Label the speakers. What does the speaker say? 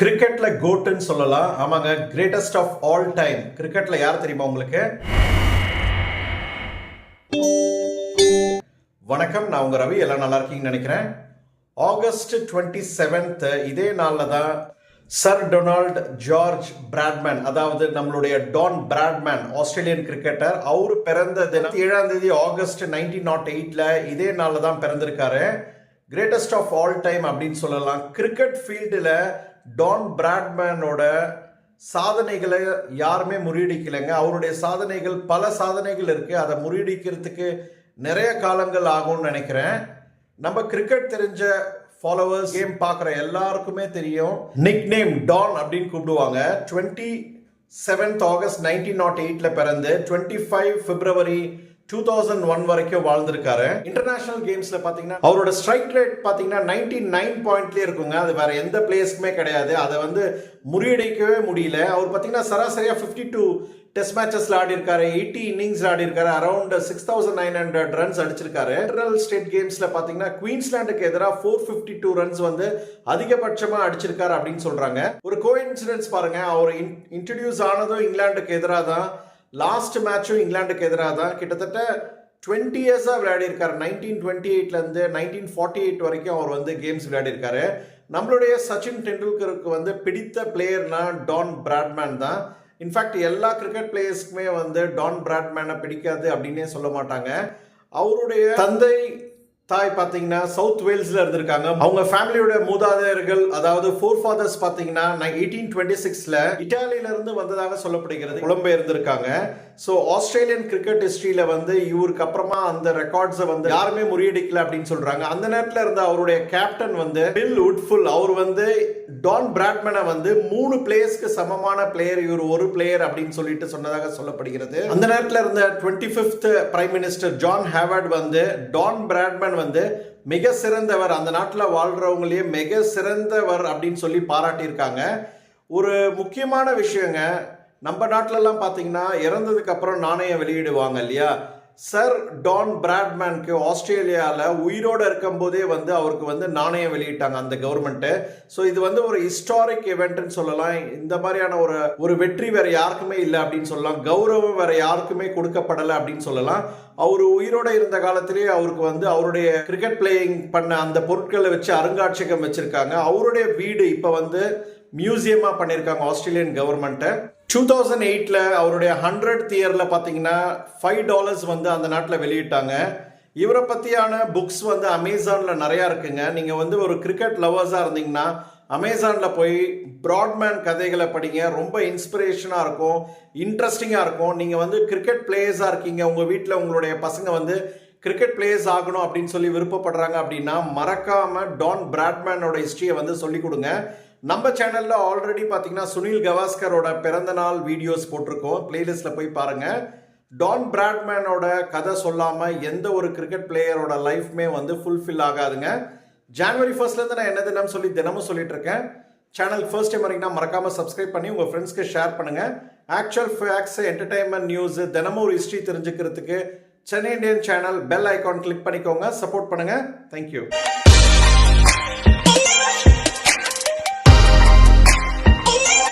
Speaker 1: கிரிக்கெட்ல கோட்டுன்னு சொல்லலாம். ஆமாங்க கிரேட்டஸ்ட் ஆஃப் ஆல் டைம் கிரிக்கெட்ல யார் தெரியுமா உங்களுக்கு? வணக்கம் நான் உங்க ரவி. எல்லாம் நல்லா இருக்கீங்கன்னு நினைக்கிறேன். ஆகஸ்ட் டுவெண்ட்டி செவன்த் இதே நாளில் தான் சர் டொனால்ட் ஜார்ஜ் பிராட்மேன் அதாவது நம்மளுடைய டான் பிராட்மேன் ஆஸ்திரேலியன் கிரிக்கெட்டர் அவர் பிறந்த தினம் ஏழாம் தேதி ஆகஸ்ட் நைன்டீன் நாட் எயிட்ல இதே நாளில் தான் பிறந்திருக்காரு. கிரேட்டஸ்ட் ஆஃப் ஆல் டைம் அப்படின்னு சொல்லலாம். கிரிக்கெட் ஃபீல்டில் டான் பிராட்மேனோட சாதனைகளை யாருமே முறியடிக்கலைங்க. அவருடைய சாதனைகள் பல சாதனைகள் இருக்குது அதை முறியடிக்கிறதுக்கு நிறைய காலங்கள் ஆகும்னு நினைக்கிறேன். நம்ம கிரிக்கெட் தெரிஞ்ச ஃபாலோவர்ஸ் கேம் பார்க்குற எல்லாருக்குமே தெரியும். நிக் நேம் டான் அப்படின்னு கூப்பிடுவாங்க. Twenty seventh August nineteen naught எயிட்டில் பிறந்து twenty five February two thousand one வரைக்கும் வாழ்ந்திருக்காரு. இன்டர்நேஷனல் கேம்ஸ்ல பாத்தீங்கன்னா அவரோட ஸ்ட்ரைக் ரேட் பாத்தீங்கன்னா நைன்டி நைன் பாயிண்ட்லயே இருக்குங்க. அது வேற எந்த பிளேஸ்க்குமே கிடையாது. அதை வந்து முறியடிக்கவே முடியல. அவர் பாத்தீங்கன்னா சராசரியா 52 டூ டெஸ்ட் மேட்சஸ்ல ஆடி இருக்காரு எயிட்டி இன்னிங்ஸ் ஆடி இருக்காரு around six thousand nine hundred runs அடிச்சிருக்காரு. ஃபெடரல் ஸ்டேட் கேம்ஸ்ல பாத்தீங்கன்னா குயின்ஸ்லாண்டுக்கு எதிராக ஃபோர் பிப்டி டூ ரன்ஸ் வந்து அதிகபட்சமா அடிச்சிருக்காரு அப்படின்னு சொல்றாங்க. ஒரு கோ இன்சிடென்ட்ஸ் பாருங்க. அவர் இன்ட்ரடியூஸ் ஆனதும் இங்கிலாந்துக்கு எதிராக தான் லாஸ்ட் மேட்சும் இங்கிலாந்துக்கு எதிராக தான். கிட்டத்தட்ட டுவெண்ட்டி இயர்ஸாக விளையாடிருக்காரு நைன்டீன் டுவெண்ட்டி எயிட்லேருந்து நைன்டீன் ஃபார்ட்டி எயிட் வரைக்கும் அவர் வந்து கேம்ஸ் விளையாடிருக்காரு நம்மளுடைய சச்சின் டெண்டுல்கருக்கு வந்து பிடித்த பிளேயர்னா டான் பிராட்மேன் தான். இன்ஃபேக்ட் எல்லா கிரிக்கெட் பிளேயர்ஸ்க்குமே வந்து டான் பிராட்மேனை பிடிக்காது அப்படின்னே சொல்ல மாட்டாங்க. அவருடைய தந்தை தாய் பார்த்தீங்கன்னா சவுத் வேல்ஸ்ல இருந்திருக்காங்க. அவங்க ஃபேமிலியோட மூதாதையர்கள் அதாவது ஃபோர் ஃபாதர்ஸ் பார்த்தீங்கன்னா எயிட்டீன் டுவெண்ட்டி சிக்ஸ்ல இட்டாலியில இருந்து வந்ததாக சொல்லப்படுகிறது. புலம்பெயர்ந்திருக்காங்க ஸோ ஆஸ்திரேலியன் கிரிக்கெட் ஹிஸ்ட்ரியில் வந்து இவருக்கு அப்புறமா அந்த ரெக்கார்ட்ஸை வந்து யாருமே முறியடிக்கல அப்படின்னு சொல்கிறாங்க அந்த நேரத்தில் இருந்த அவருடைய கேப்டன் வந்து பில் உட்ஃபுல் அவர் வந்து டான் பிராட்மனை வந்து மூணு பிளேயர்ஸ்க்கு சமமான பிளேயர் இவர் ஒரு பிளேயர் அப்படின்னு சொல்லிட்டு சொன்னதாக சொல்லப்படுகிறது. அந்த நேரத்தில் இருந்த twenty fifth prime minister John Howard வந்து டான் பிராட்மன் வந்து மிக சிறந்தவர். அந்த நாட்டில் வாழ்கிறவங்களையே மிக சிறந்தவர் அப்படின்னு சொல்லி பாராட்டியிருக்காங்க. ஒரு முக்கியமான விஷயங்க நம்ம நாட்டிலலாம் பார்த்தீங்கன்னா இறந்ததுக்கு அப்புறம் நாணயம் வெளியிடுவாங்க இல்லையா? சர் டான் பிராட்மேனுக்கு ஆஸ்திரேலியாவில் உயிரோடு இருக்கும்போதே வந்து அவருக்கு வந்து நாணயம் வெளியிட்டாங்க அந்த கவர்மெண்ட்டு. ஸோ இது வந்து ஒரு ஹிஸ்டாரிக் இவெண்ட்னு சொல்லலாம். இந்த மாதிரியான ஒரு ஒரு வெற்றி வேற யாருக்குமே இல்லை அப்படின்னு சொல்லலாம். கௌரவம் வேற யாருக்குமே கொடுக்கப்படலை அப்படின்னு சொல்லலாம். அவர் உயிரோட இருந்த காலத்திலேயே அவருக்கு வந்து அவருடைய கிரிக்கெட் பிளேயிங் பண்ண அந்த பொருட்களை வச்சு அருங்காட்சியகம் வச்சிருக்காங்க. அவருடைய வீடு இப்போ வந்து மியூசியமாக பண்ணியிருக்காங்க ஆஸ்திரேலியன் கவர்மெண்ட்டை டூ தௌசண்ட் எயிட்டில் அவருடைய ஹண்ட்ரட் இயரில் பார்த்தீங்கன்னா ஃபைவ் டாலர்ஸ் வந்து அந்த நாட்டில் வெளியிட்டாங்க. இவரை பற்றியான புக்ஸ் வந்து அமேசானில் நிறையா இருக்குங்க. நீங்கள் வந்து ஒரு கிரிக்கெட் லவர்ஸாக இருந்தீங்கன்னா அமேசானில் போய் ப்ராட்மேன் கதைகளை படிங்க. ரொம்ப இன்ஸ்பிரேஷனாக இருக்கும். இன்ட்ரெஸ்டிங்காக இருக்கும். நீங்கள் வந்து கிரிக்கெட் பிளேயர்ஸாக இருக்கீங்க. உங்கள் வீட்டில் உங்களுடைய பசங்க வந்து கிரிக்கெட் பிளேயர்ஸ் ஆகணும் அப்படின்னு சொல்லி விருப்பப்படுறாங்க அப்படின்னா மறக்காமல் டான் பிராட்மேனோட ஹிஸ்ட்ரியை வந்து சொல்லிக் கொடுங்க. நம்ம சேனல்ல ஆல்ரெடி பார்த்தீங்கன்னா சுனில் கவாஸ்கரோட பிறந்த நாள் வீடியோஸ் போட்டிருக்கோம். பிளேலிஸ்ட்ல போய் பாருங்க. டான் பிராட்மேனோட கதை சொல்லாம எந்த ஒரு கிரிக்கெட் பிளேயரோட லைஃப்மே வந்து ஃபுல்ஃபில் ஆகாதுங்க. ஜான்வரி ஃபர்ஸ்ட்லேருந்து நான் என்ன தினம் சொல்லி தினமும் சொல்லிட்டு இருக்கேன். சேனல் ஃபர்ஸ்ட் டைம் வரீங்கன்னா மறக்காம சப்ஸ்கிரைப் பண்ணி உங்க ஃப்ரெண்ட்ஸ்க்கு ஷேர் பண்ணுங்க. ஆக்சுவல் ஃபேக்ஸ் என்டர்டைன்மெண்ட் நியூஸ் தினமும் ஒரு ஹிஸ்ட்ரி தெரிஞ்சுக்கிறதுக்கு Chennai Indian channel bell icon click பண்ணிக்கோங்க. சப்போர்ட் பண்ணுங்க. Thank you